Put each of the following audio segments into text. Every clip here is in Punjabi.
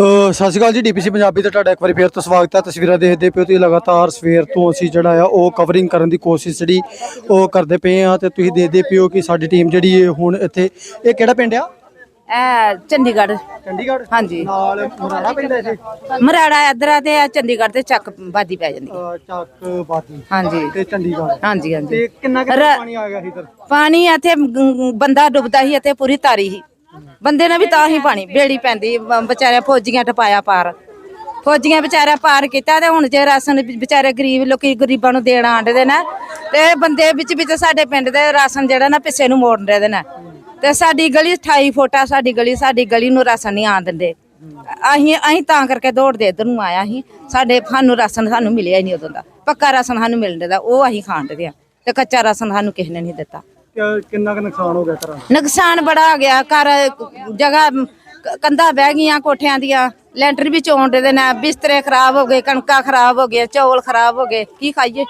ਸਤਿ ਸ਼੍ਰੀ ਅਕਾਲ ਜੀ ਡੀਪੀਸੀ ਪੰਜਾਬੀ ਤੇ ਤੁਹਾਡਾ ਇੱਕ ਵਾਰੀ ਫੇਰ ਤੋਂ ਸਵਾਗਤ ਹੈ। ਤਸਵੀਰਾਂ ਦੇਖਦੇ ਪਿਓ ਤੁਸੀਂ ਲਗਾਤਾਰ ਸਵੇਰ ਤੋਂ ਅਸੀਂ ਜਿਹੜਾ ਆ ਉਹ ਕਵਰਿੰਗ ਕਰਨ ਦੀ ਕੋਸ਼ਿਸ਼ ਜਿਹੜੀ ਉਹ ਕਰਦੇ ਪਏ ਆ ਤੇ ਤੁਸੀਂ ਦੇਖਦੇ ਪਿਓ ਕਿ ਸਾਡੀ ਟੀਮ ਜਿਹੜੀ ਹੈ ਹੁਣ ਇੱਥੇ ਇਹ ਕਿਹੜਾ ਪਿੰਡ ਆ? ਇਹ ਚੰਡੀਗੜ੍ਹ। ਚੰਡੀਗੜ੍ਹ? ਹਾਂਜੀ। ਨਾਲ ਮੁਰਾੜਾ ਪਿੰਡ ਹੈ ਇੱਥੇ ਮਰਾੜਾ ਇੱਧਰ ਆ ਤੇ ਆ ਚੰਡੀਗੜ੍ਹ ਤੇ ਚੱਕ ਬਾਦੀ ਪੈ ਜਾਂਦੀ। ਅ, ਚੱਕ ਬਾਤੀ ਹਾਂਜੀ। ਤੇ ਚੰਡੀਗੜ੍ਹ। ਹਾਂਜੀ ਹਾਂਜੀ। ਤੇ ਕਿੰਨਾ ਕਿੰਨਾ ਰ- ਪਾਣੀ ਆ ਗਿਆ ਸੀ ਇੱਧਰ? ਪਾਣੀ ਇੱਥੇ ਗ- ਬੰਦਾ ਡੁੱਬਦਾ ਸੀ ਇੱਥੇ ਪੂਰੀ ਤਾਰੀ ਸੀ। ਬੰਦੇ ਨੇ ਵੀ ਤਾਂ ਹੀ ਪਾਣੀ, ਬੇੜੀ ਪੈਂਦੀ ਬ- ਫੌਜੀਆਂ ਟਪਾਇਆ ਪਾਰ। ਫੌਜੀਆਂ ਵਿਚਾਰਾ ਪਾਰ ਕੀਤਾ ਤੇ ਹੁਣ ਜੇ ਰਾਸ਼ਨ ਵਿ- ਵਿਚਾਰੇ ਗਰੀਬ ਲੋਕੀ ਗਰੀਬਾਂ ਨੂੰ ਦੇਣ ਆਂਡਦੇ ਨੇ, ਤੇ ਬੰਦੇ ਵਿੱਚ ਵਿੱਚ ਸਾਡੇ ਪਿੰਡ ਦੇ ਰਾਸ਼ਨ ਜਿਹੜਾ ਨਾ ਪਿੱਛੇ ਨੂੰ ਮੋੜਨ ਦੇ ਨੇ ਤੇ ਸਾਡੀ ਗਲੀ 28 ਫੁੱਟਾ, ਸਾਡੀ ਗਲੀ ਸਾਡੀ ਗਲੀ ਨੂੰ ਰਾਸ਼ਨ ਨਹੀਂ ਆਣ ਦਿੰਦੇ। ਅਸੀਂ ਅਸੀਂ ਤਾਂ ਕਰਕੇ ਦੌੜਦੇ ਇੱਧਰ ਨੂੰ ਆਇਆ ਸੀ ਸਾਡੇ ਸਾਨੂੰ ਰਾਸ਼ਨ ਸਾਨੂੰ ਮਿਲਿਆ ਹੀ ਨਹੀਂ ਉਦੋਂ ਦਾ। ਪੱਕਾ ਰਾਸ਼ਨ ਸਾਨੂੰ ਮਿਲਣ ਦਾ, ਉਹ ਅਸੀਂ ਖਾਣ ਦੇ ਆ। ਤੇ ਕੱਚਾ ਰਾਸ਼ਨ ਸਾਨੂੰ ਕਿਸੇ ਨੇ ਨਹੀਂ ਦਿੱਤਾ। ਕਿ- ਕਿੰਨਾ ਕੁ ਨੁਕਸਾਨ ਹੋ ਗਿਆ ਘਰਾਂ ਦਾ? ਨੁਕਸਾਨ ਬੜਾ ਆ ਗਿਆ ਘਰ ਜਗ੍ਹਾ ਕ- ਕੰਧਾਂ ਬਹਿ ਗਈਆਂ ਕੋਠਿਆਂ ਦੀਆਂ ਲੈਂਟਰ ਵੀ ਚੋਣ ਦੇ ਨੇ ਬਿਸਤਰੇ ਖਰਾਬ ਹੋ ਗਏ ਕਣਕਾਂ ਖਰਾਬ ਹੋ ਗਏ ਚੌਲ ਖਰਾਬ ਹੋ ਗਏ ਕੀ ਖਾਈਏ?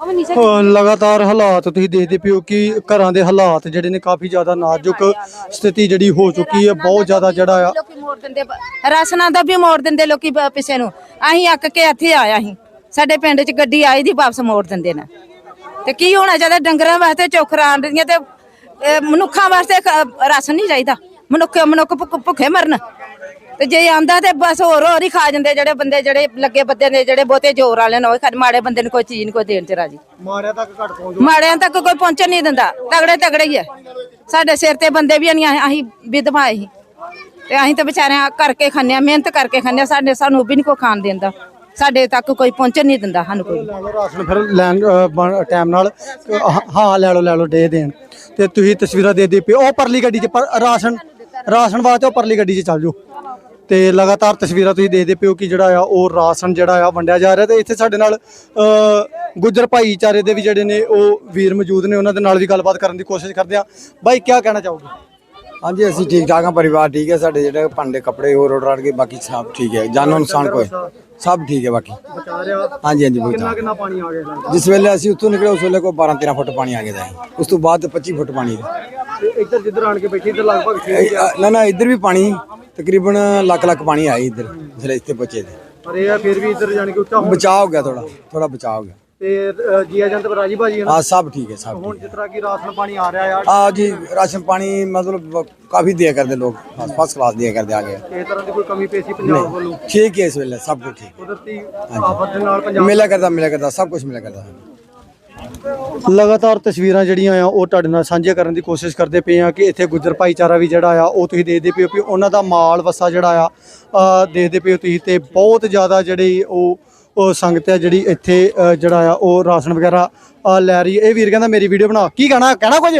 ਅ, ਲਗਾਤਾਰ ਹਾਲਾਤ ਤੁਸੀਂ ਦੇਖਦੇ ਪਿਓ ਕਿ ਘਰਾਂ ਦੇ ਹਾਲਾਤ ਜਿਹੜੇ ਨੇ ਕਾਫੀ ਜ਼ਿਆਦਾ ਨਾਜ਼ੁਕ ਸਥਿਤੀ ਜਿਹੜੀ ਹੋ ਚੁੱਕੀ ਹੈ ਬਹੁਤ ਜ਼ਿਆਦਾ ਜਿਹੜਾ ਆ। ਲੋਕੀ ਮੋੜ ਦਿੰਦੇ ਬ- ਰਾਸ਼ਨਾਂ ਦਾ ਵੀ ਮੋੜ ਦਿੰਦੇ ਲੋਕੀ ਬ- ਪਿੱਛੇ ਨੂੰ। ਅਸੀਂ ਅੱਕ ਕੇ ਇੱਥੇ ਆਇਆ ਸੀ ਸਾਡੇ ਪਿੰਡ 'ਚ ਗੱਡੀ ਆਈ ਦੀ ਵਾਪਸ ਮੋੜ ਦਿੰਦੇ ਨੇ। ਤੇ ਕੀ ਹੋਣਾ ਚਾਹੀਦਾ ਡੰਗਰਾਂ ਵਾਸਤੇ ਚੋਖਰਾਂ ਆਂਦੀਆਂ ਤੇ ਇਹ ਮਨੁੱਖਾਂ ਵਾਸਤੇ ਕ- ਰਾਸ਼ਨ ਨਹੀਂ ਚਾਹੀਦਾ ਮਨੁੱਖ ਮਨੁੱਖ ਭੁੱਖ- ਭੁੱਖੇ ਮਰਨ। ਤੇ ਜੇ ਆਂਦਾ ਤੇ ਬਸ ਹੋਰ ਹੋਰ ਹੀ ਖਾ ਜਾਂਦੇ ਜਿਹੜੇ ਬੰਦੇ ਜਿਹੜੇ ਲੱਗੇ ਬੰਦੇ ਨੇ ਜਿਹੜੇ ਬਹੁਤੇ ਜ਼ੋਰ ਵਾਲੇ ਨੇ ਉਹ ਖਾ ਮਾੜੇ ਬੰਦੇ ਨੂੰ ਕੋਈ ਚੀਜ਼ ਨਹੀਂ ਕੋਈ ਦੇਣ ਚ ਰਾਜੀ। ਮਾਰਿਆ ਤੱਕ ਘੱਟ ਪਹੁੰਚ ਮਾੜਿਆਂ ਤੱਕ ਕੋਈ ਪਹੁੰਚਣ ਨਹੀਂ ਦਿੰਦਾ। ਤਗੜੇ ਤਗੜੇ ਹੀ ਆ। ਸਾਡੇ ਸਿਰ ਤੇ ਬੰਦੇ ਵੀ ਨਹੀਂ ਆਏ, ਅਸੀਂ ਵਿਧਵਾ ਹੀ। ਤੇ ਅਸੀਂ ਤਾਂ ਵਿਚਾਰਿਆਂ ਕਰਕੇ ਖਾਂਦੇ ਹਾਂ ਮਿਹਨਤ ਕਰਕੇ ਖਾਂਦੇ ਹਾਂ ਸਾਡੇ ਸਾਨੂੰ ਵੀ ਨਹੀਂ ਕੋਈ ਖਾਣ ਦਿੰਦਾ ਸਾਡੇ ਤੱਕ ਕੋਈ ਪਹੁੰਚਣ ਨਹੀਂ ਦਿੰਦਾ ਸਾਨੂੰ ਕੋਈ। ਲੈ ਲਓ ਰਾਸ਼ਨ ਫਿਰ ਲੈਣ ਟਾਈਮ ਨਾਲ। ਹਾਂ- ਲੈ ਲਓ ਲੈ ਲਓ, ਦੇ ਦੇਣ। ਤੇ ਤੁਸੀਂ ਤਸਵੀਰਾਂ ਦੇ ਦੇ ਪਿਓ ਉਹ ਪਰਲੀ ਗੱਡੀ 'ਚ ਪਰ ਰਾਸ਼ਨ ਰਾਸ਼ਨ ਵਾਸਤੇ ਉਹ ਪਰਲੀ ਗੱਡੀ 'ਚ ਚੱਲ ਜਾਓ। ਤੇ ਲਗਾਤਾਰ ਤਸਵੀਰਾਂ ਤੁਸੀਂ ਦੇਖਦੇ ਪਿਓ ਕਿ ਜਿਹੜਾ ਆ, ਉਹ ਰਾਸ਼ਨ ਜਿਹੜਾ ਆ, ਵੰਡਿਆ ਜਾ ਰਿਹਾ। ਤੇ ਇੱਥੇ ਸਾਡੇ ਨਾਲ ਗੁੱਜਰ ਭਾਈਚਾਰੇ ਦੇ ਵੀ ਜਿਹੜੇ ਨੇ, ਉਹ ਵੀਰ ਮੌਜੂਦ ਨੇ। ਉਹਨਾਂ ਦੇ ਨਾਲ ਵੀ ਗੱਲਬਾਤ ਕਰਨ ਦੀ ਕੋਸ਼ਿਸ਼ ਕਰਦੇ ਆ ਬਾਈ ਕੀ ਕਹਿਣਾ ਚਾਹੋਗੇ? ਹਾਂਜੀ ਅਸੀਂ ਠੀਕ ਠਾਕ ਹਾਂ ਪਰਿਵਾਰ ਠੀਕ ਹੈ ਸਾਡੇ ਜਿਹੜੇ ਭਾਂਡੇ ਕੱਪੜੇ ਹੋਰ ਰੋਡ ਰਾੜ ਕੇ ਬਾਕੀ ਸਭ ਠੀਕ ਹੈ। ਜਾਨੋ ਨੁਕਸਾਨ ਕੋਈ? ਸਭ ਠੀਕ ਹੈ ਬਾਕੀ। ਬਚਾ ਰਿਹਾ? ਹਾਂਜੀ ਹਾਂਜੀ ਕਿੰਨਾ ਕਿੰਨਾ ਪਾਣੀ ਆ ਗਿਆ ਜਿਸ ਵੇਲੇ ਅਸੀਂ ਉੱਥੋਂ ਨਿਕਲੇ ਉਸ ਵੇਲੇ ਕੋ 12 13 ਫੁੱਟ ਪਾਣੀ ਆ ਗਿਆ ਸੀ ਉਸ ਤੋਂ ਬਾਅਦ 25 ਫੁੱਟ ਪਾਣੀ ਦਾ ਇੱਧਰ ਜਿੱਧਰ ਆਣ ਕੇ ਬੈਠੀ ਇੱਧਰ ਲਗਭਗ ਨਾ ਨਾ ਇੱਧਰ ਵੀ ਪਾਣੀ ਤਕਰੀਬਨ ਲੱਖ ਲੱਖ ਪਾਣੀ ਆਇਆ ਇੱਧਰ ਜਿਹੜੇ ਇੱਥੇ ਪਹੁੰਚੇ ਤੇ। ਪਰ ਇਹ ਆ ਫਿਰ ਵੀ ਇੱਧਰ ਜਾਣ ਕੇ ਉੱਚਾ ਬਚਾਅ ਹੋ ਗਿਆ ਥੋੜਾ ਥੋੜਾ ਬਚਾਅ ਹੋ ਗਿਆ। ਤੇ ਅ, ਜੀ ਏਜੰਟ ਰਾਜੀ ਭਾਜੀ ਹਾਂ ਸਭ ਠੀਕ ਹੈ ਸਭ ਹੁਣ ਜਿਸ ਤਰ੍ਹਾਂ ਕਿ ਰਾਸ਼ਨ ਪਾਣੀ ਆ ਰਿਹਾ ਆ। ਆ ਜੀ ਰਾਸ਼ਨ ਪਾਣੀ ਮਤਲਬ ਕਾਫੀ ਦਿਆ ਕਰਦੇ ਲੋਕ ਫਸਟ ਕਲਾਸ ਦਿਆ ਕਰਦੇ ਆ ਗਏ ਇਸ ਤਰ੍ਹਾਂ ਦੀ ਕੋਈ ਕਮੀ ਪੇਸ਼ੀ ਪੰਜਾਬ ਵੱਲੋਂ? ਠੀਕ ਹੈ ਇਸ ਵੇਲੇ ਸਭ ਕੁਝ ਠੀਕ। ਕੁਦਰਤੀ ਆਫਤ ਦੇ ਨਾਲ ਪੰਜਾਬ ਮਿਲਿਆ ਕਰਦਾ ਮਿਲਿਆ ਕਰਦਾ ਸਭ ਕੁਝ ਮਿਲਿਆ ਕਰਦਾ। ਲਗਾਤਾਰ ਤਸਵੀਰਾਂ ਜਿਹੜੀਆਂ ਆ ਉਹ ਤੁਹਾਡੇ ਨਾਲ ਸਾਂਝੀਆਂ ਕਰਨ ਦੀ ਕੋਸ਼ਿਸ਼ ਕਰਦੇ ਪਏ ਆ ਕਿ ਇੱਥੇ ਗੁੱਜਰ ਭਾਈਚਾਰਾ ਵੀ ਜਿਹੜਾ ਆ ਉਹ ਤੁਸੀਂ ਦੇਖਦੇ ਪਏ ਹੋ ਕਿ ਉਹਨਾਂ ਦਾ ਮਾਲ ਵਸਾ ਜਿਹੜਾ ਆ ਅ, ਦੇਖਦੇ ਪਏ ਹੋ ਤੁਸੀਂ ਤੇ ਬਹੁਤ ਜ਼ਿਆਦਾ ਜਿਹੜੀ ਉਹ ਉਹ ਸੰਗਤ ਹੈ ਜਿਹੜੀ ਇੱਥੇ ਅ, ਜਿਹੜਾ ਆ ਉਹ ਰਾਸ਼ਨ ਵਗੈਰਾ ਅ, ਲੈ ਰਹੀ ਹੈ। ਇਹ ਵੀਰ ਕਹਿੰਦਾ ਮੇਰੀ ਵੀਡੀਓ ਬਣਾ ਕੀ ਕਹਿਣਾ? ਕਹਿਣਾ ਕੁਝ?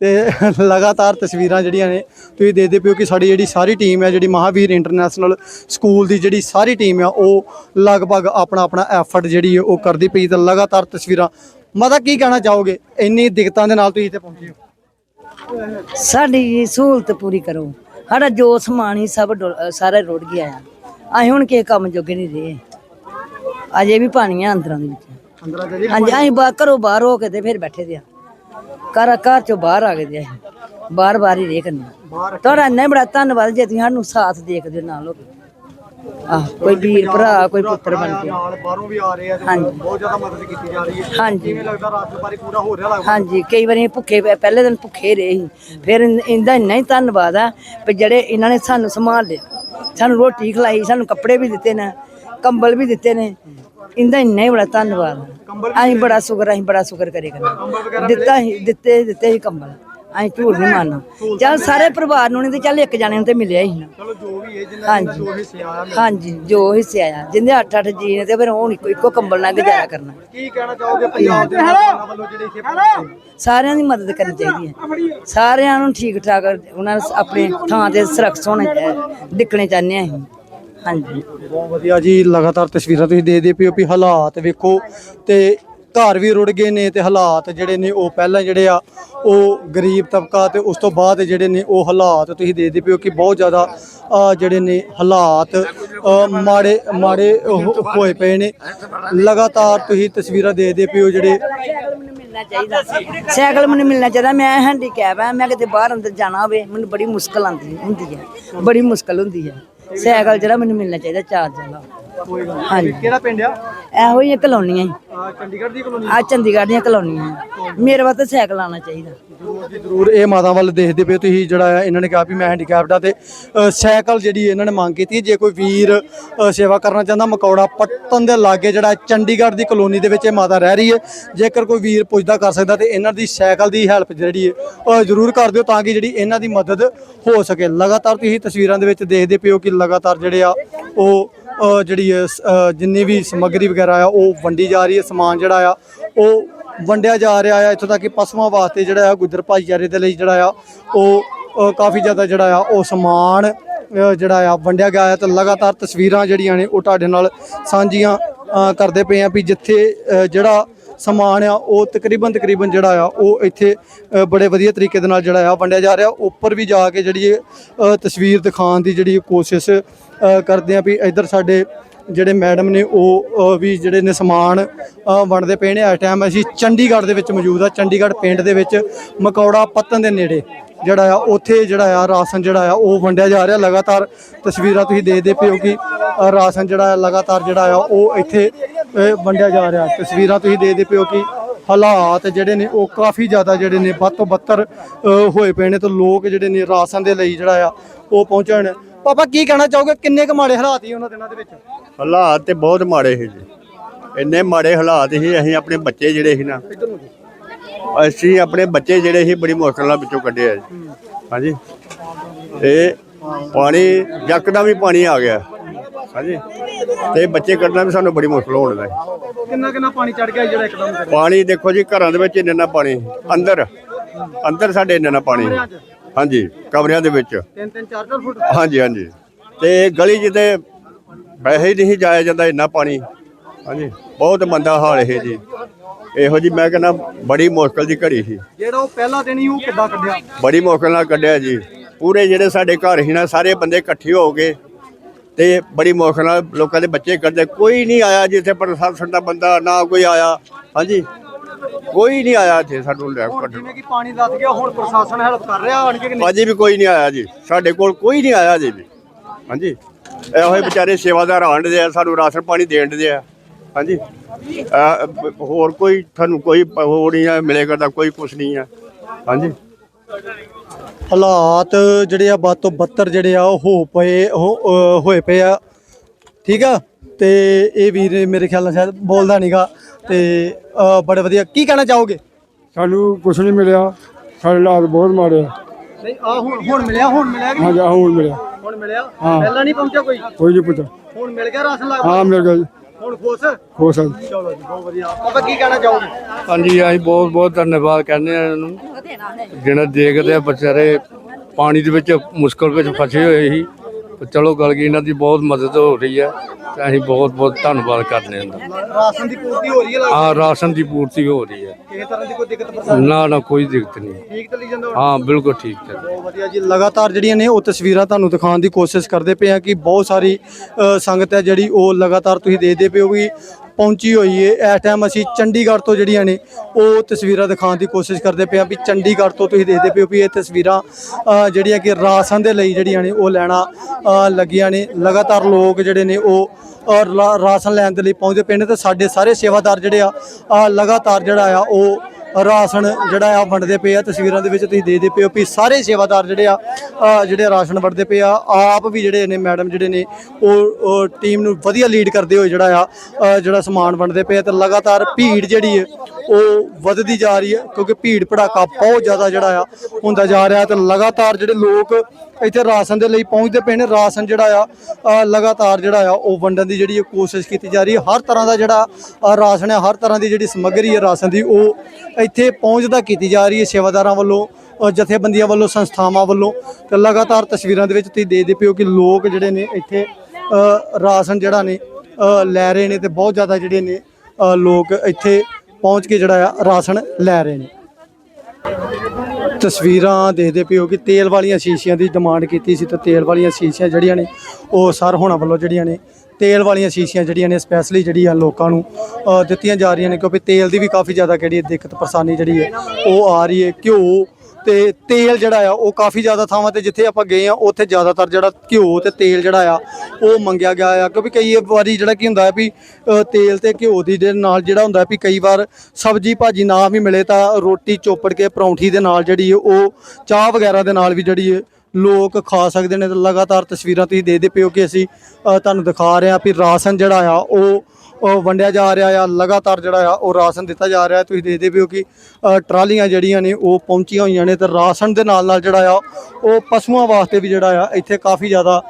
ਤੇ ਲਗਾਤਾਰ ਤਸਵੀਰਾਂ ਜਿਹੜੀਆਂ ਨੇ ਤੁਸੀਂ ਦੇਖਦੇ ਪਿਓ ਕਿ ਸਾਡੀ ਜਿਹੜੀ ਸਾਰੀ ਟੀਮ ਹੈ ਜਿਹੜੀ ਮਹਾਵੀਰ ਇੰਟਰਨੈਸ਼ਨਲ ਸਕੂਲ ਦੀ ਜਿਹੜੀ ਸਾਰੀ ਟੀਮ ਆ ਉਹ ਲਗਭਗ ਆਪਣਾ ਆਪਣਾ ਐਫਰਟ ਜਿਹੜੀ ਹੈ ਉਹ ਕਰਦੀ ਪਈ ਤੇ ਲਗਾਤਾਰ ਤਸਵੀਰਾਂ। ਮਤਾ ਕੀ ਕਹਿਣਾ ਚਾਹੋਗੇ? ਇੰਨੀ ਦਿੱਕਤਾਂ ਦੇ ਨਾਲ ਤੁਸੀਂ ਇੱਥੇ ਪਹੁੰਚੇ ਹੋ। ਸਾਡੀ ਸਹੂਲਤ ਪੂਰੀ ਕਰੋ। ਸਾਡਾ ਜੋ ਸਮਾਨ ਹੀ ਸਭ ਡੁੱਲ- ਅ, ਸਾਰਾ ਰੁੜ ਗਿਆ ਆ। ਅਸੀਂ ਹੁਣ ਕਿਸੇ ਕੰਮ ਜੋਗੇ ਨਹੀਂ ਰਹੇ। ਅਜੇ ਵੀ ਪਾਣੀ ਆ ਅੰਦਰਾਂ ਦੇ ਵਿੱਚ। ਅੰਦਰ ਹਾਂਜੀ ਅਸੀਂ ਬਾਹਰ ਘਰੋਂ ਬਾਹਰ ਹੋ ਕੇ ਤੇ ਫਿਰ ਬੈਠੇ ਦੇ ਆ। ਘਰ ਘਰ ਚੋਂ ਬਾਹਰ ਆ ਗਏ ਦੇ ਅਸੀਂ। ਬਾਹਰ ਬਾਹਰ ਹੀ ਰਹੇ ਕਰਨਾ ਤੁਹਾਡਾ ਇੰਨਾ ਬੜਾ ਧੰਨਵਾਦ ਜੇ ਤੁਸੀਂ ਸਾਨੂੰ ਸਾਥ ਦੇਖਦੇ ਨਾਲ ਹੋ ਕੇ। ਆਹ ਕੋਈ ਵੀਰ ਭਰਾ ਕੋਈ ਪੁੱਤਰ ਬਣ ਕੇ। ਨਾਲ ਬਾਹਰੋਂ ਵੀ ਆ ਰਹੇ ਆ ਤੇ ਹਾਂਜੀ। ਬਹੁਤ ਜ਼ਿਆਦਾ ਮਦਦ ਕੀਤੀ ਜਾ ਰਹੀ ਹੈ। ਹਾਂਜੀ। ਕਿਵੇਂ ਲੱਗਦਾ ਰਾਸ਼ਨ ਬਾਰੇ ਪੂਰਾ ਹੋ ਰਿਹਾ ਲੱਗਦਾ? ਹਾਂਜੀ ਕਈ ਵਾਰੀ ਭੁੱਖੇ ਪਹਿਲੇ ਦਿਨ ਭੁੱਖੇ ਰਹੇ ਸੀ। ਫਿਰ ਇਹਦਾ ਇੰਨਾ ਹੀ ਧੰਨਵਾਦ ਆ ਵੀ ਜਿਹੜੇ ਇਹਨਾਂ ਨੇ ਸਾਨੂੰ ਸੰਭਾਲ ਲਿਆ। ਸਾਨੂੰ ਰੋਟੀ ਖਲਾਈ ਸਾਨੂੰ ਕੱਪੜੇ ਵੀ ਦਿੱਤੇ ਨੇ ਕੰਬਲ ਵੀ ਦਿੱਤੇ ਨੇ। ਇਹਦਾ ਇੰਨਾ ਹੀ ਬੜਾ ਧੰਨਵਾਦ। ਅਸੀਂ ਬੜਾ ਸ਼ੁਕਰ ਅਸੀਂ ਬੜਾ ਸ਼ੁਕਰ ਕਰੇ। ਕਰਨਾ ਦਿੱਤਾ ਹੀ ਦਿੱਤੇ ਦਿੱਤੇ ਹੀ ਕੰਬਲ। ਅਸੀਂ ਝੂਠ ਨਹੀਂ ਮਾਰਨਾ ਚੱਲ ਸਾਰੇ ਪਰਿਵਾਰ ਨੂੰ ਨਹੀਂ ਤੇ ਚੱਲ ਇੱਕ ਜਾਣੇ ਨੂੰ ਤੇ ਮਿਲਿਆ ਹੀ ਨਾ। ਚਲੋ ਜੋ ਵੀ ਹੈ ਜਿੰਨਾ ਹਾਂਜੀ। ਜੋ ਹਿੱਸੇ ਆਇਆ ਹਾਂਜੀ ਜੋ ਹਿੱਸੇ ਆਇਆ ਜਿੰਦੇ ਅੱਠ ਅੱਠ ਜੀ ਨੇ ਤੇ ਫਿਰ ਹੁਣ ਇੱਕੋ ਇੱਕੋ ਕੰਬਲ ਨਾਲ ਗੁਜ਼ਾਰਾ ਕਰਨਾ। ਕੀ ਕਹਿਣਾ ਚਾਹੋਗੇ ਪੰਜਾਬ ਦੇ ਨੌਜਵਾਨਾਂ ਵੱਲੋਂ ਜਿਹੜੇ ਇੱਥੇ ਪਹੁੰਚੇ ਸਾਰਿਆਂ ਦੀ ਮਦਦ ਕਰਨੀ ਚਾਹੀਦੀ ਹੈ। ਸਾਰਿਆਂ ਨੂੰ ਠੀਕ ਠਾਕ ਉਹਨਾਂ ਨੂੰ ਆਪਣੇ ਥਾਂ ਤੇ ਸੁਰੱਖਿਅਤ ਹੋਣੇ ਚਾਹੀਦੇ ਦਿਖਣੇ ਚਾਹੁੰਦੇ ਹਾਂ ਅਸੀਂ। ਹਾਂਜੀ। ਬਹੁਤ ਵਧੀਆ ਜੀ ਲਗਾਤਾਰ ਤਸਵੀਰਾਂ ਤੁਸੀਂ ਦੇਖਦੇ ਪਿਓ ਵੀ ਹਾਲਾਤ ਵੇਖੋ ਤੇ ਘਰ ਵੀ ਰੁੜ ਗਏ ਨੇ ਤੇ ਹਾਲਾਤ ਜਿਹੜੇ ਨੇ ਉਹ ਪਹਿਲਾਂ ਜਿਹੜੇ ਆ ਉਹ ਗਰੀਬ ਤਬਕਾ ਤੇ ਉਸ ਤੋਂ ਬਾਅਦ ਜਿਹੜੇ ਨੇ ਉਹ ਹਾਲਾਤ ਤੁਸੀਂ ਦੇਖਦੇ ਪਿਓ ਕਿ ਬਹੁਤ ਜ਼ਿਆਦਾ ਜਿਹੜੇ ਨੇ ਹਾਲਾਤ ਮਾੜੇ ਮਾੜੇ ਹੋਏ ਪਏ ਨੇ। ਲਗਾਤਾਰ ਤੁਸੀਂ ਤਸਵੀਰਾਂ ਦੇਖਦੇ ਪਿਓ ਜਿਹੜੇ ਮਿਲਣਾ ਚਾਹੀਦਾ ਸਾਈਕਲ ਮੈਨੂੰ ਮਿਲਣਾ ਚਾਹੀਦਾ ਮੈਂ ਹੈਂਡੀਕੈਪ ਆ ਮੈਂ ਕਿਤੇ ਬਾਹਰ ਅੰਦਰ ਜਾਣਾ ਹੋਵੇ ਮੈਨੂੰ ਬੜੀ ਮੁਸ਼ਕਲ ਆਉਂਦੀ ਹੁੰਦੀ ਹੈ ਬੜੀ ਮੁਸ਼ਕਲ ਹੁੰਦੀ ਹੈ ਸਾਈਕਲ ਜਿਹੜਾ ਮੈਨੂੰ ਮਿਲਣਾ ਚਾਹੀਦਾ ਚਾਰਜ ਵਾਲਾ ਕੋਈ ਗੱਲ ਹਾਂਜੀ। ਕਿਹੜਾ ਪਿੰਡ ਆ? ਇਹੋ ਹੀ ਕਲੋਨੀਆਂ ਹੀ। ਆ ਚੰਡੀਗੜ੍ਹ ਦੀ ਕਲੋਨੀ ਆ ਚੰਡੀਗੜ੍ਹ ਦੀਆਂ ਕਲੋਨੀਆਂ ਮੇਰੇ ਵਾਸਤੇ ਸਾਈਕਲ ਆਉਣਾ ਚਾਹੀਦਾ। ਜ਼ਰੂਰ ਜੀ ਜ਼ਰੂਰ। ਇਹ ਮਾਤਾ ਵੱਲ ਦੇਖਦੇ ਪਏ ਹੋ ਤੁਸੀਂ ਜਿਹੜਾ ਇਹਨਾਂ ਨੇ ਕਿਹਾ ਵੀ ਮੈਂ ਹੈਂਡੀਕੈਪਡ ਆ ਤੇ ਅ, ਸਾਈਕਲ ਜਿਹੜੀ ਇਹਨਾਂ ਨੇ ਮੰਗ ਕੀਤੀ ਹੈ। ਜੇ ਕੋਈ ਵੀਰ ਅ, ਸੇਵਾ ਕਰਨਾ ਚਾਹੁੰਦਾ ਮਕੌੜਾ ਪੱਟਨ ਦੇ ਲਾਗੇ ਜਿਹੜਾ ਚੰਡੀਗੜ੍ਹ ਦੀ ਕਲੋਨੀ ਦੇ ਵਿੱਚ ਇਹ ਮਾਤਾ ਰਹਿ ਰਹੀ ਹੈ। ਜੇਕਰ ਕੋਈ ਵੀਰ ਪੁੱਛਦਾ ਕਰ ਸਕਦਾ ਤੇ ਇਹਨਾਂ ਦੀ ਸਾਈਕਲ ਦੀ ਹੈਲਪ ਜਿਹੜੀ ਹੈ ਉਹ ਜ਼ਰੂਰ ਕਰ ਦਿਓ ਤਾਂ ਕਿ ਜਿਹੜੀ ਇਹਨਾਂ ਦੀ ਮਦਦ ਹੋ ਸਕੇ। ਲਗਾਤਾਰ ਤੁਸੀਂ ਤਸਵੀਰਾਂ ਦੇ ਵਿੱਚ ਦੇਖਦੇ ਪਏ ਹੋ ਕਿ ਲਗਾਤਾਰ ਜਿਹੜੇ ਆ ਉਹ ਅ, ਜਿਹੜੀ ਜਿੰਨੀ ਵੀ ਸਮੱਗਰੀ ਵਗੈਰਾ ਆ ਉਹ ਵੰਡੀ ਜਾ ਰਹੀ ਹੈ ਸਮਾਨ ਜਿਹੜਾ ਆ ਉਹ ਵੰਡਿਆ ਜਾ ਰਿਹਾ ਆ। ਇੱਥੋਂ ਤੱਕ ਕਿ ਪਸ਼ੂਆਂ ਵਾਸਤੇ ਜਿਹੜਾ ਆ ਗੁੱਜਰ ਭਾਈਚਾਰੇ ਦੇ ਲਈ ਜਿਹੜਾ ਆ ਉਹ ਕਾਫੀ ਜ਼ਿਆਦਾ ਜਿਹੜਾ ਆ ਉਹ ਸਮਾਨ ਜਿਹੜਾ ਆ ਵੰਡਿਆ ਗਿਆ ਹੈ। ਤੇ ਲਗਾਤਾਰ ਤਸਵੀਰਾਂ ਜਿਹੜੀਆਂ ਨੇ ਉਹ ਤੁਹਾਡੇ ਨਾਲ ਸਾਂਝੀਆਂ ਕਰਦੇ ਪਏ ਆ ਵੀ ਜਿੱਥੇ ਜਿਹੜਾ ਸਮਾਨ ਆ ਉਹ ਤਕਰੀਬਨ ਤਕਰੀਬਨ ਜਿਹੜਾ ਆ ਉਹ ਇੱਥੇ ਬੜੇ ਵਧੀਆ ਤਰੀਕੇ ਦੇ ਨਾਲ ਜਿਹੜਾ ਆ ਵੰਡਿਆ ਜਾ ਰਿਹਾ। ਉੱਪਰ ਵੀ ਜਾ ਕੇ ਜਿਹੜੀ ਇਹ, ਤਸਵੀਰ ਦਿਖਾਉਣ ਦੀ ਜਿਹੜੀ ਕੋਸ਼ਿਸ਼ ਕਰਦੇ ਆ ਵੀ ਇੱਧਰ ਸਾਡੇ ਜਿਹੜੇ ਮੈਡਮ ਨੇ ਉਹ ਵੀ ਜਿਹੜੇ ਨੇ ਸਮਾਨ ਵੰਡਦੇ ਪਏ ਨੇ। ਇਸ ਟਾਈਮ ਅਸੀਂ ਚੰਡੀਗੜ੍ਹ ਦੇ ਵਿੱਚ ਮੌਜੂਦ ਆ ਚੰਡੀਗੜ੍ਹ ਪਿੰਡ ਦੇ ਵਿੱਚ ਮਕੌੜਾ ਪੱਤਨ ਦੇ ਨੇੜੇ ਜਿਹੜਾ ਆ, ਉੱਥੇ ਜਿਹੜਾ ਆ, ਰਾਸ਼ਨ ਜਿਹੜਾ ਆ, ਉਹ ਵੰਡਿਆ ਜਾ ਰਿਹਾ। ਲਗਾਤਾਰ ਤਸਵੀਰਾਂ ਤੁਸੀਂ ਦੇਖਦੇ ਪਏ ਹੋ ਕਿ ਰਾਸ਼ਨ ਜਿਹੜਾ ਆ, ਲਗਾਤਾਰ ਜਿਹੜਾ ਆ, ਉਹ ਇੱਥੇ ਵੰਡਿਆ ਜਾ ਰਿਹਾ। ਤਸਵੀਰਾਂ ਤੁਸੀਂ ਦੇਖਦੇ ਪਏ ਹੋ ਕਿ ਹਾਲਾਤ ਜਿਹੜੇ ਨੇ, ਉਹ ਕਾਫੀ ਜ਼ਿਆਦਾ ਜਿਹੜੇ ਨੇ ਵੱਧ ਤੋਂ ਬੱਤਰ ਹੋਏ ਪਏ ਨੇ ਤੇ ਲੋਕ ਜਿਹੜੇ ਨੇ ਰਾਸ਼ਨ ਦੇ ਲਈ ਜਿਹੜਾ ਆ, ਉਹ ਪਹੁੰਚਣ। ਪਾਪਾ ਕੀ ਕਹਿਣਾ ਚਾਹੋਗੇ? ਕਿੰਨੇ ਕੁ ਮਾੜੇ ਹਾਲਾਤ ਹੀ ਉਹਨਾਂ ਦਿਨਾਂ ਦੇ ਵਿੱਚ? ਹਾਲਾਤ ਤੇ ਬਹੁਤ ਮਾੜੇ ਸੀ ਜੀ। ਇੰਨੇ ਮਾੜੇ ਹਾਲਾਤ ਸੀ ਅਸੀਂ ਆਪਣੇ ਬੱਚੇ ਜਿਹੜੇ ਸੀ ਨਾ ਅਸੀਂ ਆਪਣੇ ਬੱਚੇ ਜਿਹੜੇ ਸੀ ਬੜੀ ਮੁਸ਼ਕਲ ਨਾਲ ਵਿੱਚੋਂ ਕੱਢੇ ਆ ਜੀ। ਹਾਂਜੀ। ਤੇ ਪਾਣੀ ਯਕਦਮ ਵੀ ਪਾਣੀ ਆ ਗਿਆ। ਹਾਂਜੀ। ਤੇ ਬੱਚੇ ਕੱਢਣਾ ਵੀ ਸਾਨੂੰ ਬੜੀ ਮੁਸ਼ਕਲ ਹੋਣ ਲੱਗਾ। ਕਿੰਨਾ ਕਿੰਨਾ ਪਾਣੀ ਚੜ ਗਿਆ ਜਿਹੜਾ ਇੱਕਦਮ? ਪਾਣੀ ਦੇਖੋ ਜੀ ਘਰਾਂ ਦੇ ਵਿੱਚ ਇੰਨਾ ਪਾਣੀ ਅੰਦਰ। ਅੰਦਰ ਸਾਡੇ ਇੰਨਾ ਪਾਣੀ। ਹਾਂਜੀ ਕਮਰਿਆਂ ਦੇ ਵਿੱਚ। ਤਿੰਨ ਤਿੰਨ ਚਾਰ ਚਾਰ ਫੁੱਟ? ਹਾਂਜੀ ਹਾਂਜੀ। ਤੇ ਗਲੀ ਜਿੱਤੇ ਵੈਸੇ ਹੀ ਨਹੀਂ ਜਾਇਆ ਜਾਂਦਾ ਇੰਨਾ ਪਾਣੀ। ਹਾਂਜੀ ਬਹੁਤ ਮੰਦਾ ਹਾਲ ਇਹ ਜੀ। ਇਹੋ ਜੀ ਮੈਂ ਕਹਿੰਦਾ ਬੜੀ ਮੁਸ਼ਕਲ ਦੀ ਘੜੀ ਸੀ। ਜਿਹੜਾ ਉਹ ਪਹਿਲਾ ਦਿਨ ਹੀ ਉਹ ਕਿੱਦਾਂ ਕੱਢਿਆ? ਬੜੀ ਮੁਸ਼ਕਲ ਨਾਲ ਕੱਢਿਆ ਜੀ। ਪੂਰੇ ਜਿਹੜੇ ਸਾਡੇ ਘਰ ਸੀ ਨਾ ਸਾਰੇ ਬੰਦੇ ਇਕੱਠੇ ਹੋ ਕੇ ਤੇ ਬੜੀ ਮੁਸ਼ਕਲ ਨਾਲ ਲੋਕਾਂ ਦੇ ਬੱਚੇ ਕੱਢਦੇ। ਕੋਈ ਨਹੀਂ ਆਇਆ ਜਿੱਥੇ ਪ੍ਰਸ਼ਾਸਨ ਦਾ ਬੰਦਾ ਨਾ ਕੋਈ ਆਇਆ। ਹਾਂਜੀ ਕੋਈ ਨਹੀਂ ਆਇਆ ਇੱਥੇ ਸਾਨੂੰ ਲੈ ਹੁਣ ਕੱਢਣ। ਜਿਵੇਂ ਕਿ ਪਾਣੀ ਲੱਥ ਗਿਆ ਹੁਣ ਪ੍ਰਸ਼ਾਸਨ ਹੈਲਪ ਕਰ ਰਿਹਾ ਆਣ ਕੇ ਕਿ ਨਹੀਂ ਅਜੇ ਵੀ ਕੋਈ ਨਹੀਂ ਆਇਆ ਜੀ ਸਾਡੇ ਕੋਲ ਕੋਈ ਨਹੀਂ ਆਇਆ ਜੀ ਵੀ। ਹਾਂਜੀ ਇਹੋ ਜਿਹੇ ਵਿਚਾਰੇ ਸੇਵਾਦਾਰ ਆਂਡਦੇ ਆ ਸਾਨੂੰ ਰਾਸ਼ਨ ਪਾਣੀ ਦੇਣ ਦੇ ਆ। ਹਾਂਜੀ ਅਹ ਬ- ਹੋਰ ਕੋਈ ਤੁਹਾਨੂੰ ਕੋਈ ਪ- ਉਹ ਨਹੀਂ ਆ ਮਿਲੇ ਕਰਦਾ ਕੋਈ ਕੁਛ ਨਹੀਂ ਆ। ਹਾਂਜੀ। ਹਾਲਾਤ ਜਿਹੜੇ ਆ ਵੱਧ ਤੋਂ ਬੱਤਰ ਜਿਹੜੇ ਆ ਉਹ ਹੋ ਪਏ ਹੋਏ ਪਏ ਆ। ਠੀਕ ਆ? ਤੇ ਇਹ ਵੀਰ ਮੇਰੇ ਖਿਆਲ ਨਾਲ ਸ਼ਾਇਦ ਬੋਲਦਾ ਨਹੀਂਗਾ ਤੇ ਅ, ਬੜੇ ਵਧੀਆ। ਕੀ ਕਹਿਣਾ ਚਾਹੋਗੇ? ਸਾਨੂੰ ਕੁਛ ਨਹੀਂ ਮਿਲਿਆ। ਸਾਡੇ ਹਾਲਾਤ ਬਹੁਤ ਮਾੜੇ ਆ। ਨਹੀਂ ਆ ਹੁਣ ਹੁਣ ਮਿਲਿਆ ਹੁਣ ਮਿਲਿਆ ਕਿ ਹਾਂ ਜਾ ਹੁਣ ਮਿਲਿਆ। ਹੁਣ ਮਿਲਿਆ? ਹਾਂ। ਪਹਿਲਾਂ ਨਹੀਂ ਪਹੁੰਚਿਆ ਕੋਈ? ਕੋਈ ਨਹੀਂ ਪੁੱਛਾ ਹੁਣ ਮਿਲ ਗਿਆ ਰਾਸ਼ਨ ਲੱਗ ਹਾਂ ਮਿਲ ਗਿਆ ਜੀ। ਹੁਣ ਖੁਸ਼? ਹੋ ਸਕਦਾ ਚਲੋ ਜੀ ਬਹੁਤ ਵਧੀਆ। ਆਪਾਂ ਕੀ ਕਹਿਣਾ ਚਾਹੋਗੇ? ਹਾਂਜੀ ਅਸੀਂ ਬਹੁਤ ਬਹੁਤ ਧੰਨਵਾਦ ਕਹਿੰਦੇ ਆ ਇਹਨੂੰ। ਜਿਹੜਾ ਦੇਖਦੇ ਆ ਵਿਚਾਰੇ ਪਾਣੀ ਦੇ ਵਿੱਚ ਮੁਸ਼ਕਲ ਵਿੱਚ ਫਸੇ ਹੋਏ ਸੀ। ਚਲੋ ਗੱਲ ਕੀ ਇਹਨਾਂ ਦੀ ਬਹੁਤ ਮਦਦ ਹੋ ਰਹੀ ਹੈ ਤੇ ਅਸੀਂ ਬਹੁਤ ਬਹੁਤ ਧੰਨਵਾਦ ਕਰਦੇ ਹਾਂ ਰਾਸ਼ਨ ਦੀ ਪੂਰਤੀ ਹੋ ਰਹੀ ਹੈ ਹਾਂ ਰਾਸ਼ਨ ਦੀ ਪੂਰਤੀ ਹੋ ਰਹੀ ਹੈ। ਕਿਸੇ ਤਰ੍ਹਾਂ ਦੀ ਕੋਈ ਦਿੱਕਤ ਪਰੇਸ਼ਾਨੀ? ਨਾ ਨਾ ਕੋਈ ਦਿੱਕਤ ਨਹੀਂ। ਠੀਕ ਚੱਲੀ ਜਾਂਦਾ ਹੁਣ? ਹਾਂ ਬਿਲਕੁਲ ਠੀਕ ਹੈ ਬਹੁਤ ਵਧੀਆ ਜੀ ਲਗਾਤਾਰ ਜਿਹੜੀਆਂ ਨੇ ਉਹ ਤਸਵੀਰਾਂ ਤੁਹਾਨੂੰ ਦਿਖਾਉਣ ਦੀ ਕੋਸ਼ਿਸ਼ ਕਰਦੇ ਪਏ ਆ ਕਿ ਬਹੁਤ ਸਾਰੀ ਅ, ਸੰਗਤ ਹੈ ਜਿਹੜੀ ਉਹ ਲਗਾਤਾਰ ਤੁਸੀਂ ਦੇਖਦੇ ਪਏ ਹੋ ਵੀ ਪਹੁੰਚੀ ਹੋਈ ਹੈ ਇਸ ਟਾਈਮ ਅਸੀਂ ਚੰਡੀਗੜ੍ਹ ਤੋਂ ਜਿਹੜੀਆਂ ਨੇ ਉਹ ਤਸਵੀਰਾਂ ਦਿਖਾਉਣ ਦੀ ਕੋਸ਼ਿਸ਼ ਕਰਦੇ ਪਏ ਆ ਵੀ ਚੰਡੀਗੜ੍ਹ ਤੋਂ ਤੁਸੀਂ ਦੇਖਦੇ ਪਏ ਹੋ ਵੀ ਇਹ ਤਸਵੀਰਾਂ ਜਿਹੜੀਆਂ ਕਿ ਰਾਸ਼ਨ ਦੇ ਲਈ ਜਿਹੜੀਆਂ ਨੇ ਉਹ ਲੈਣਾ ਲੱਗੀਆਂ ਨੇ। ਲਗਾਤਾਰ ਲੋਕ ਜਿਹੜੇ ਨੇ ਉਹ ਅ, ਰਾਸ਼ਨ ਲੈਣ ਦੇ ਲਈ ਪਹੁੰਚਦੇ ਪਏ ਨੇ ਤੇ ਸਾਡੇ ਸਾਰੇ ਸੇਵਾਦਾਰ ਜਿਹੜੇ ਆ ਲਗਾਤਾਰ ਜਿਹੜਾ ਆ ਉਹ ਰਾਸ਼ਨ ਜਿਹੜਾ ਆ ਵੰਡਦੇ ਪਏ ਆ ਤਸਵੀਰਾਂ ਦੇ ਵਿੱਚ ਤੁਸੀਂ ਦੇਖਦੇ ਪਏ ਹੋ ਵੀ ਸਾਰੇ ਸੇਵਾਦਾਰ ਜਿਹੜੇ ਆ ਅ, ਜਿਹੜੇ ਰਾਸ਼ਨ ਵੰਡਦੇ ਪਏ ਆ ਆਪ ਵੀ ਜਿਹੜੇ ਨੇ ਮੈਡਮ ਜਿਹੜੇ ਨੇ ਉਹ ਟੀਮ ਨੂੰ ਵਧੀਆ ਲੀਡ ਕਰਦੇ ਹੋਏ ਜਿਹੜਾ ਆ ਅ, ਜਿਹੜਾ ਸਮਾਨ ਵੰਡਦੇ ਪਏ ਆ ਤੇ ਲਗਾਤਾਰ ਭੀੜ ਜਿਹੜੀ ਹੈ ਉਹ ਵੱਧਦੀ ਜਾ ਰਹੀ ਹੈ ਕਿਉਂਕਿ ਭੀੜ ਭੜਾਕਾ ਬਹੁਤ ਜ਼ਿਆਦਾ ਜਿਹੜਾ ਆ ਹੁੰਦਾ ਜਾ ਰਿਹਾ ਤੇ ਲਗਾਤਾਰ ਜਿਹੜੇ ਲੋਕ ਇੱਥੇ ਰਾਸ਼ਨ ਦੇ ਲਈ ਪਹੁੰਚਦੇ ਪਏ ਨੇ, ਰਾਸ਼ਨ ਜਿਹੜਾ ਆ ਲਗਾਤਾਰ ਜਿਹੜਾ ਆ, ਉਹ ਵੰਡਣ ਦੀ ਜਿਹੜੀ ਕੋਸ਼ਿਸ਼ ਕੀਤੀ ਜਾ ਰਹੀ ਹੈ। ਹਰ ਤਰ੍ਹਾਂ ਦਾ ਜਿਹੜਾ ਰਾਸ਼ਨ ਹੈ, ਹਰ ਤਰ੍ਹਾਂ ਦੀ ਜਿਹੜੀ ਸਮੱਗਰੀ ਹੈ ਰਾਸ਼ਨ ਦੀ, ਉਹ ਇੱਥੇ ਪਹੁੰਚਦਾ ਕੀਤੀ ਜਾ ਰਹੀ ਹੈ ਸੇਵਾਦਾਰਾਂ ਵੱਲੋਂ ਜਥੇਬੰਦੀਆਂ ਵੱਲੋਂ, ਸੰਸਥਾਵਾਂ ਵੱਲੋਂ ਤੇ ਲਗਾਤਾਰ ਤਸਵੀਰਾਂ ਦੇ ਵਿੱਚ ਤੁਸੀਂ ਦੇਖਦੇ ਪਏ ਹੋ ਕਿ ਲੋਕ ਜਿਹੜੇ ਨੇ ਇੱਥੇ ਰਾਸ਼ਨ ਜਿਹੜਾ ਨੇ ਲੈ ਰਹੇ ਨੇ ਤੇ ਬਹੁਤ ਜ਼ਿਆਦਾ ਜਿਹੜੇ ਨੇ ਲੋਕ ਇੱਥੇ ਪਹੁੰਚ ਕੇ ਜਿਹੜਾ ਆ ਰਾਸ਼ਨ ਲੈ ਰਹੇ ਨੇ। ਤਸਵੀਰਾਂ ਦੇਖਦੇ ਪਿਓ ਕਿ ਤੇਲ ਵਾਲੀਆਂ ਸ਼ੀਸ਼ੀਆਂ ਦੀ ਡਿਮਾਂਡ ਕੀਤੀ ਸੀ ਤਾਂ ਤੇਲ ਵਾਲੀਆਂ ਸ਼ੀਸ਼ੀਆਂ ਜਿਹੜੀਆਂ ਨੇ, ਉਹ ਸਰ ਹੋਣਾ ਵੱਲੋਂ ਜਿਹੜੀਆਂ ਨੇ, ਤੇਲ ਵਾਲੀਆਂ ਸ਼ੀਸ਼ੀਆਂ ਜਿਹੜੀਆਂ ਨੇ ਸਪੈਸ਼ਲੀ ਜਿਹੜੀਆਂ ਲੋਕਾਂ ਨੂੰ ਦਿੱਤੀਆਂ ਜਾ ਰਹੀਆਂ ਨੇ ਕਿਉਂਕਿ ਤੇਲ ਦੀ ਵੀ ਕਾਫੀ ਜ਼ਿਆਦਾ ਕਿਹੜੀ ਦਿੱਕਤ ਪਰੇਸ਼ਾਨੀ ਜਿਹੜੀ ਹੈ, ਉਹ ਆ ਰਹੀ ਹੈ, ਘਿਓ ਤੇ ਤੇਲ ਜਿਹੜਾ ਆ, ਉਹ ਕਾਫੀ ਜ਼ਿਆਦਾ ਥਾਵਾਂ ਤੇ ਜਿੱਥੇ ਆਪਾਂ ਗਏ ਆ, ਉੱਥੇ ਜ਼ਿਆਦਾਤਰ ਜਿਹੜਾ ਘਿਓ ਤੇ ਤੇਲ ਜਿਹੜਾ ਆ, ਉਹ ਮੰਗਿਆ ਗਿਆ ਆ। ਕਿਉਂਕਿ ਕਈ ਵਾਰੀ ਜਿਹੜਾ ਕੀ ਹੁੰਦਾ ਹੈ ਵੀ ਤੇਲ ਤੇ ਘਿਓ ਦੀ ਦੇ ਨਾਲ ਜਿਹੜਾ ਹੁੰਦਾ ਵੀ ਕਈ ਵਾਰ ਸਬਜੀ ਭਾਜੀ ਨਾ ਵੀ ਮਿਲੇ ਤਾਂ ਰੋਟੀ ਚੋਪੜ ਕੇ ਪਰੌਂਠੀ ਦੇ ਨਾਲ ਜਿਹੜੀ ਉਹ ਚਾਹ ਵਗੈਰਾ ਦੇ ਨਾਲ ਵੀ ਜਿਹੜੀ ਲੋਕ ਖਾ ਸਕਦੇ ਨੇ। ਲਗਾਤਾਰ ਤਸਵੀਰਾਂ ਤੁਸੀਂ ਦੇਖਦੇ ਪਿਓ ਕਿ ਅਸੀਂ ਤੁਹਾਨੂੰ ਦਿਖਾ ਰਹੇ ਹਾਂ ਵੀ ਰਾਸ਼ਨ ਜਿਹੜਾ ਆ, ਉਹ ਉਹ ਵੰਡਿਆ ਜਾ ਰਿਹਾ ਆ, ਲਗਾਤਾਰ ਜਿਹੜਾ ਆ, ਉਹ ਰਾਸ਼ਨ ਦਿੱਤਾ ਜਾ ਰਿਹਾ। ਤੁਸੀਂ ਦੇਖਦੇ ਪਿਓ ਕਿ ਟਰਾਲੀਆਂ ਜਿਹੜੀਆਂ ਨੇ, ਉਹ ਪਹੁੰਚੀਆਂ ਹੋਈਆਂ ਨੇ ਤੇ ਰਾਸ਼ਨ ਦੇ ਨਾਲ ਨਾਲ ਜਿਹੜਾ ਆ, ਉਹ ਪਸ਼ੂਆਂ ਵਾਸਤੇ ਵੀ ਜਿਹੜਾ ਆ, ਇੱਥੇ ਕਾਫੀ ਜ਼ਿਆਦਾ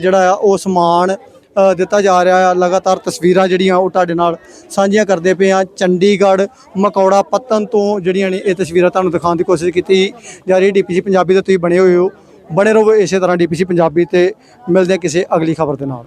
ਜਿਹੜਾ ਆ, ਉਹ ਸਮਾਨ ਦਿੱਤਾ ਜਾ ਰਿਹਾ ਆ। ਲਗਾਤਾਰ ਤਸਵੀਰਾਂ ਜਿਹੜੀਆਂ, ਉਹ ਤੁਹਾਡੇ ਨਾਲ ਸਾਂਝੀਆਂ ਕਰਦੇ ਪਏ ਆ। ਚੰਡੀਗੜ੍ਹ, ਮਕੌੜਾ ਪੱਤਨ ਤੋਂ ਜਿਹੜੀਆਂ ਨੇ, ਇਹ ਤਸਵੀਰਾਂ ਤੁਹਾਨੂੰ ਦਿਖਾਉਣ ਦੀ ਕੋਸ਼ਿਸ਼ ਕੀਤੀ ਜਾ ਰਹੀ। ਡੀਪੀਸੀ ਪੰਜਾਬੀ ਤੇ ਤੁਸੀਂ ਬਣੇ ਹੋਏ ਹੋ। ਬਣੇ ਰਹੋ ਇਸੇ ਤਰ੍ਹਾਂ ਡੀਪੀਸੀ ਪੰਜਾਬੀ ਤੇ ਮਿਲਦੇ ਕਿਸੇ ਅਗਲੀ ਖਬਰ ਦੇ ਨਾਲ।